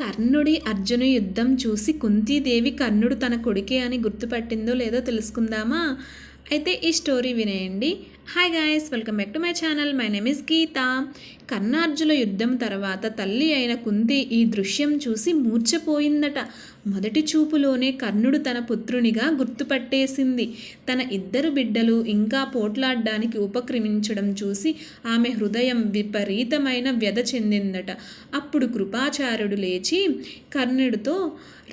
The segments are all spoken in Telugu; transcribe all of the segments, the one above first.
కర్ణుడి అర్జును యుద్ధం చూసి కుంతీదేవి కర్ణుడు తన కొడుకే అని గుర్తుపట్టిందో లేదో తెలుసుకుందామా? అయితే ఈ story వినేయండి hi guys welcome back to my channel my name is Geeta కర్ణార్జుల యుద్ధం తర్వాత తల్లి అయిన కుంతి ఈ దృశ్యం చూసి మూర్చపోయిందట మొదటి చూపులోనే కర్ణుడు తన పుత్రునిగా గుర్తుపట్టేసింది. తన ఇద్దరు బిడ్డలు ఇంకా పోట్లాడడానికి ఉపక్రమించడం చూసి ఆమె హృదయం విపరీతమైన వ్యధ చెందిందట. అప్పుడు కృపాచార్యుడు లేచి కర్ణుడితో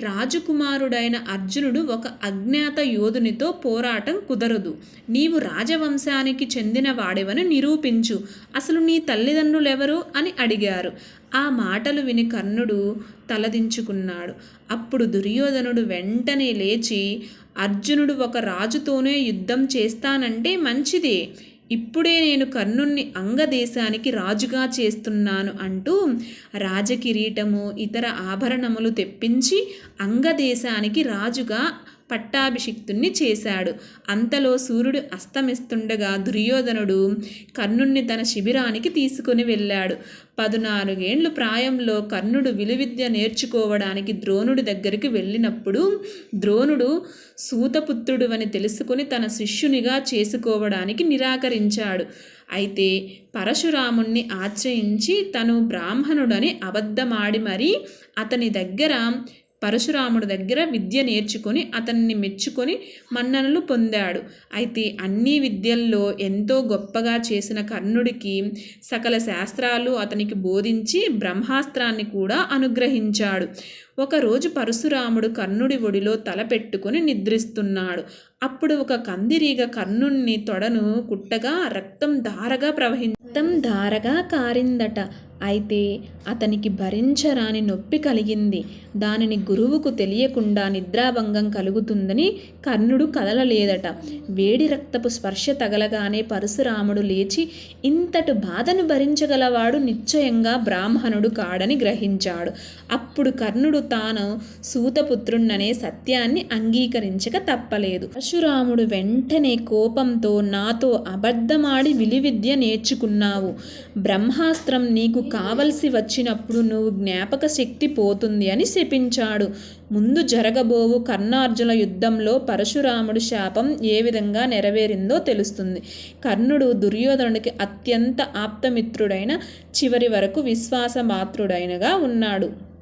రాజకుమారుడైన అర్జునుడు ఒక అజ్ఞాత యోధునితో పోరాటం కుదరదు. నీవు రాజవంశానికి చెందిన వాడెవని నిరూపించు. అసలు నీ తల్లిదండ్రులెవరు? అని అడిగారు. ఆ మాటలు విని కర్ణుడు తలదించుకున్నాడు. అప్పుడు దుర్యోధనుడు వెంటనే లేచి అర్జునుడు ఒక రాజుతోనే యుద్ధం చేస్తానంటే మంచిదే. ఇప్పుడే నేను కర్ణుణ్ణి అంగదేశానికి రాజుగా చేస్తున్నాను అంటూ రాజకిరీటము ఇతర ఆభరణములు తెప్పించి అంగదేశానికి రాజుగా పట్టాభిషిక్తుణ్ణి చేశాడు. అంతలో సూర్యుడు అస్తమిస్తుండగా దుర్యోధనుడు కర్ణుణ్ణి తన శిబిరానికి తీసుకుని వెళ్ళాడు. పదునాలుగేండ్లు ప్రాయంలో కర్ణుడు విలువిద్య నేర్చుకోవడానికి ద్రోణుడి దగ్గరికి వెళ్ళినప్పుడు ద్రోణుడు సూతపుత్రుడు అని తెలుసుకుని తన శిష్యునిగా చేసుకోవడానికి నిరాకరించాడు. అయితే పరశురాముణ్ణి ఆశ్రయించి తను బ్రాహ్మణుడని అబద్ధమాడి మరీ అతని దగ్గర పరశురాముడి దగ్గర విద్య నేర్చుకొని అతన్ని మెచ్చుకొని మన్ననలు పొందాడు. అయితే అన్ని విద్యల్లో ఎంతో గొప్పగా చేసిన కర్ణుడికి సకల శాస్త్రాలు అతనికి బోధించి బ్రహ్మాస్త్రాన్ని కూడా అనుగ్రహించాడు. ఒకరోజు పరశురాముడు కర్ణుడి ఒడిలో తల పెట్టుకుని నిద్రిస్తున్నాడు. అప్పుడు ఒక కందిరీగ కర్ణుణ్ణి తొడను కుట్టగా రక్తం ధారగా ప్రవహించం ధారగా కారిందట. అయితే అతనికి భరించరాని నొప్పి కలిగింది. దానిని గురువుకు తెలియకుండా నిద్రాభంగం కలుగుతుందని కర్ణుడు కదలలేదట వేడి రక్తపు స్పర్శ తగలగానే పరశురాముడు లేచి ఇంతటి బాధను భరించగలవాడు నిశ్చయంగా బ్రాహ్మణుడు కాడని గ్రహించాడు. అప్పుడు కర్ణుడు తాను సూతపుత్రుణ్ణనే సత్యాన్ని అంగీకరించక తప్పలేదు. పరశురాముడు వెంటనే కోపంతో నాతో అబద్ధమాడి విలువిద్య నేర్చుకున్నావు. బ్రహ్మాస్త్రం నీకు కావలసి వచ్చినప్పుడు నువ్వు జ్ఞాపక శక్తి పోతుంది అని శపించాడు. ముందు జరగబోవు కర్ణార్జున యుద్ధంలో పరశురాముడు శాపం ఏ విధంగా నెరవేరిందో తెలుస్తుంది. కర్ణుడు దుర్యోధనుడికి అత్యంత ఆప్తమిత్రుడైన చివరి వరకు విశ్వాసమాత్రుడైనగా ఉన్నాడు.